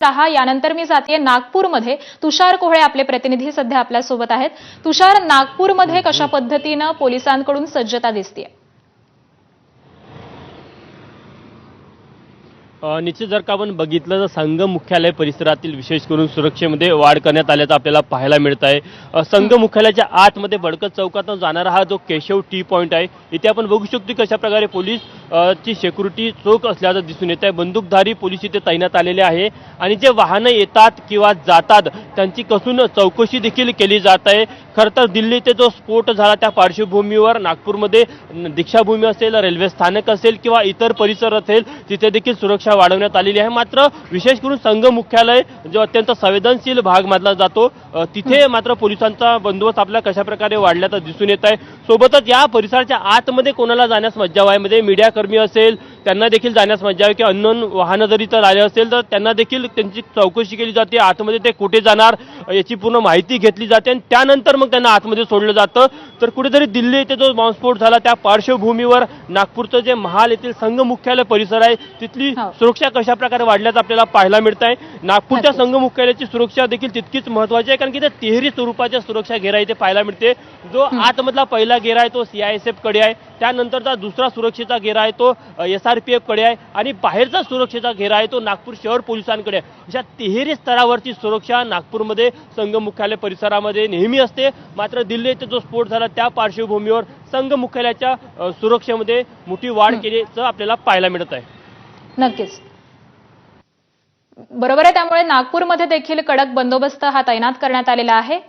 रहा यानंतर मी जाते नागपूरमध्ये. तुषार कोहळे आपले प्रतिनिधी सध्या आपल्यासोबत आहेत. तुषार नागपूरमध्ये कशा पद्धतीनं पोलिसांकडून सज्जता दिसते निश्चित जर का आपण बघितलं तर संघ मुख्यालय परिसरातील विशेष करून सुरक्षेमध्ये वाढ करण्यात आल्याचं आपल्याला पाहायला मिळत आहे. संघ मुख्यालयाच्या आतमध्ये बडकत चौकातून जाणारा हा जो केशव टी पॉईंट आहे इथे आपण बघू शकतो कशा प्रकारे पोलीस ची सेक्युरिटी चोख असल्याचं दिसून येत आहे. बंदूकधारी पोलीस इथे तैनात आलेले आहे आणि जे वाहनं येतात किंवा जातात त्यांची कसून चौकशी देखील केली जात आहे. खरं तर दिल्ली ते जो स्फोट झाला त्या पार्श्वभूमीवर नागपूरमध्ये दीक्षाभूमी असेल रेल्वे स्थानक असेल किंवा इतर परिसर असेल तिथे देखील सुरक्षा वाढवण्यात आलेली आहे. मात्र विशेष करून संघ मुख्यालय जो अत्यंत संवेदनशील भाग मानला जातो तिथे मात्र पोलिसांचा बंदोबस्त आपल्या कशा प्रकारे वाढल्याचं दिसून येत आहे. सोबतच या परिसराच्या आतमध्ये कोणाला जाण्यास मज्जाव आहे म्हणजे मीडियाकर्मी असेल त्यांना देखील जाण्यास मज्जा आहे किंवा अननोन वाहनं जरी तर आले असेल तर त्यांना देखील त्यांची चौकशी केली जाते. आतमध्ये ते कुठे जाणार याची पूर्ण माहिती घेतली जाते. आणि त्यानंतर मग त्यांना आतमध्ये सोडलं जातं. तर कुठेतरी दिल्ली येथे जो बॉम्बस्फोट झाला त्या पार्श्वभूमीवर नागपूरचं जे महाल येथील संघ मुख्यालय परिसर आहे तिथली हो. सुरक्षा कशा प्रकारे वाढल्याचं आपल्याला पाहायला मिळत आहे नागपूरच्या. संघ मुख्यालयाची सुरक्षा देखील तितकीच महत्वाची आहे कारण की ते तिहेरी स्वरूपाच्या सुरक्षा घेरा इथे पाहायला मिळते. जो आतमधला पहिला घेरा आहे तो सीआयएसएफकडे आहे. त्यानंतरचा दुसरा सुरक्षेचा घेरा आहे तो एस आर पी एफकडे आहे. आणि बाहेरचा सुरक्षेचा घेरा आहे तो नागपूर शहर पोलिसांकडे आहे. अशा तिहेरी स्तरावरची सुरक्षा नागपूरमध्ये संघ मुख्यालय परिसरामध्ये नेहमी असते. मात्र दिल्ली येथे जो स्फोट झाला त्या पार्श्वभूमीवर संघ मुख्यालयाच्या सुरक्षेमध्ये मोठी वाढ केल्याचं आपल्याला पाहायला मिळत आहे. नक्कीच. बरोबर आहे त्यामुळे नागपूरमध्ये देखील कडक बंदोबस्त हा तैनात करण्यात आलेला आहे.